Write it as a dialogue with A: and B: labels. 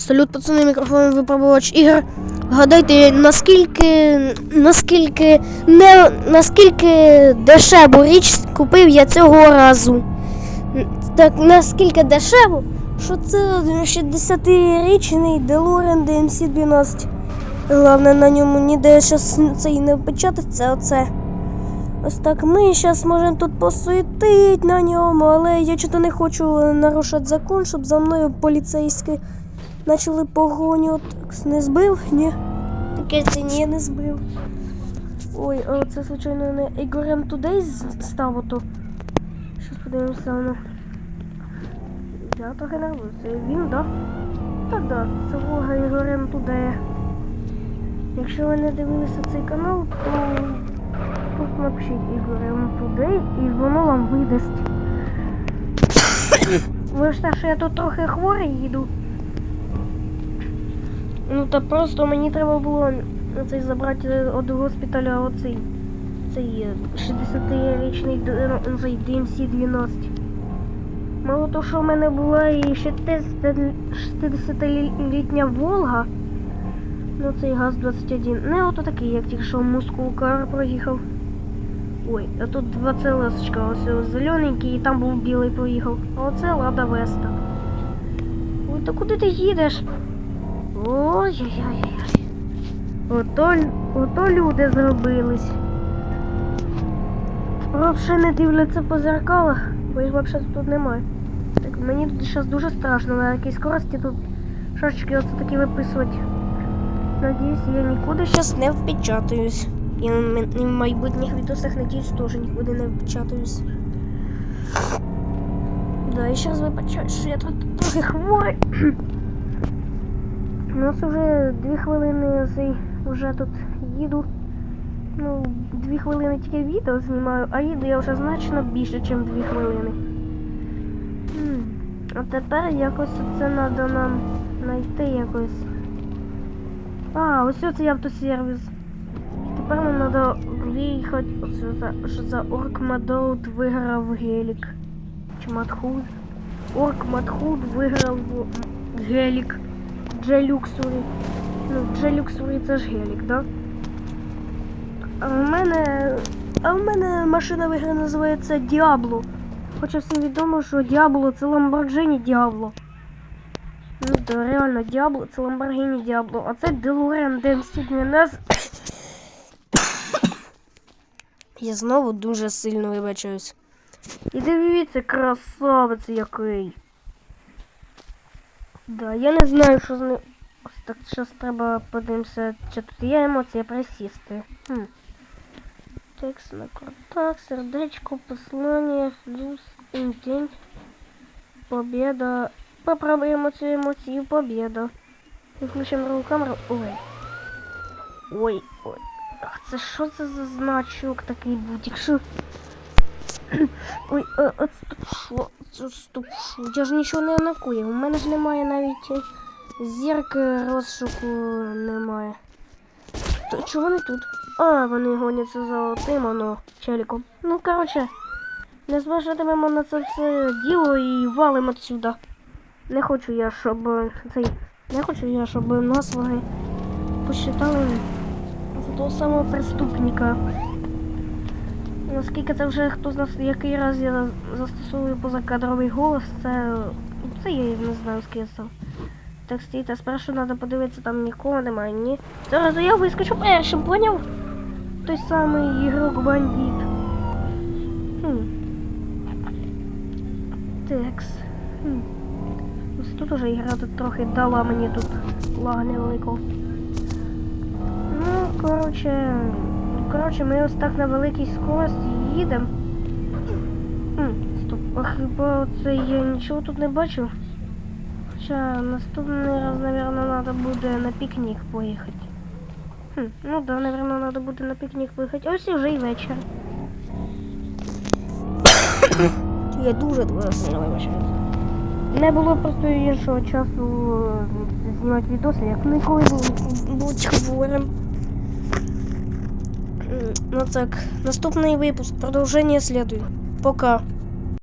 A: Салют, пацани, мікрофон випробувач ігор. Гадайте, наскільки наскільки не наскільки дешеву річ купив я цього разу. Так наскільки дешево, що це 60-річний DeLorean DMC 12. Головне на ньому ніде щас цей не впечататься оце. Ось так ми зараз можемо тут посуетить на ньому, але я чого не хочу нарушати закон, щоб за мною поліцейські почали погоню. Так, не збив? Ні. Таке це ні, не збив. Ой, а це, звичайно, не Ігорем Тудей став ото. Щас подивимося ну. Я трохи нервую. Це він, да? Так, да, це влога Ігорем Тудея. Якщо ви не дивилися цей канал, то просто напишіть Ігорем Тудей і воно вам видасть. Ви ж те, що я тут трохи хворий їду. Ну та просто мені треба було цей забрати від госпіталя оцей цей е, 60-річний ну, цей DMC 12. Мало того, що в мене була і 60-літня Волга. Ну цей ГАЗ-21. Не ото такий, як тільки що мускулкар проїхав. Ой, а тут два целесочка, ось зелененький і там був білий проїхав. А оце Лада Веста. Ой, та куди ти їдеш? Ой-ой-ой-ой. Ото, ото люди зробились. Взагалі не дивляться по зеркалах, бо їх взагалі тут немає. Так, мені тут зараз дуже страшно на якій скорості тут шашечки оце такі виписувати. Надіюсь, я нікуди зараз не впечатаюсь. І в майбутніх відосах, надіюсь, теж нікуди не впечатаюсь. Да, і зараз вибачаю, що я тут трохи хворий. Нас вже дві хвилини цей вже тут їду. Ну, дві хвилини тільки відео знімаю, а їду я вже значно більше, ніж дві хвилини. А тепер якось це треба нам знайти якось. А, ось це автосервіс. Тепер нам треба виїхати. Що за Орк Мадоут виграв гелік. Чи Матхуд? Орк Матхуд виграв гелік. Джелюксурі. Ну, Джелюксурі це ж гелік, да? А в мене. А в мене машина в ігри називається Діабло. Хоча всім відомо, що Діабло це Ламборджині Діабло. Ну да, реально Діабло це Ламборгіні Діабло. А це DMC 12. Я знову дуже сильно вибачаюсь. І дивіться, красавець який. Да, я не знаю, що з ним. Так, зараз треба подивимося, чи тут є емоція присісти. Хм. Текст на картах, сердечко, послання, плюс, день. Победа. Попробуємо цю емоцію победа. Включимо другу камеру. Ой. Ой, ой. Це що це за значок такий був? Якщо. Ой, а, а стоп, що? Стоп, що? Я ж нічого не накуїв. У мене ж немає навіть е, зірки розшуку немає. То чого вони тут? А, вони гоняться за тим, оно, челіком. Ну, коротше, не зважатимемо на це все діло і валимо отсюда. Не хочу я, щоб е, цей. Не хочу я, щоб нас вони посчитали за того самого преступника. Наскільки це вже хто з нас який раз я застосовую позакадровий голос, це. Це я не знаю ким це. Так стійте, спершу треба подивитися, там нікого немає, ні. Зараз я вискочу першим, поняв? Той самий ігрок бандит. Хм. Текс. Хм. Ось тут уже ігра тут трохи дала мені тут лага невеликого. Ну, коротше. Коротше, ми ось так на великій скорості їдемо. Стоп, а хіба це я нічого тут не бачив? Хоча наступний раз, напевно, треба буде на пікнік поїхати. Хм, ну да, напевно, треба буде на пікнік поїхати. Ось і вже й вечір. Я дуже дуже сильно вибачаю. Не було просто іншого часу е, знімати відоси, як ніколи будь хворим. Ну так, наступний випуск. Продовження слідує. Пока.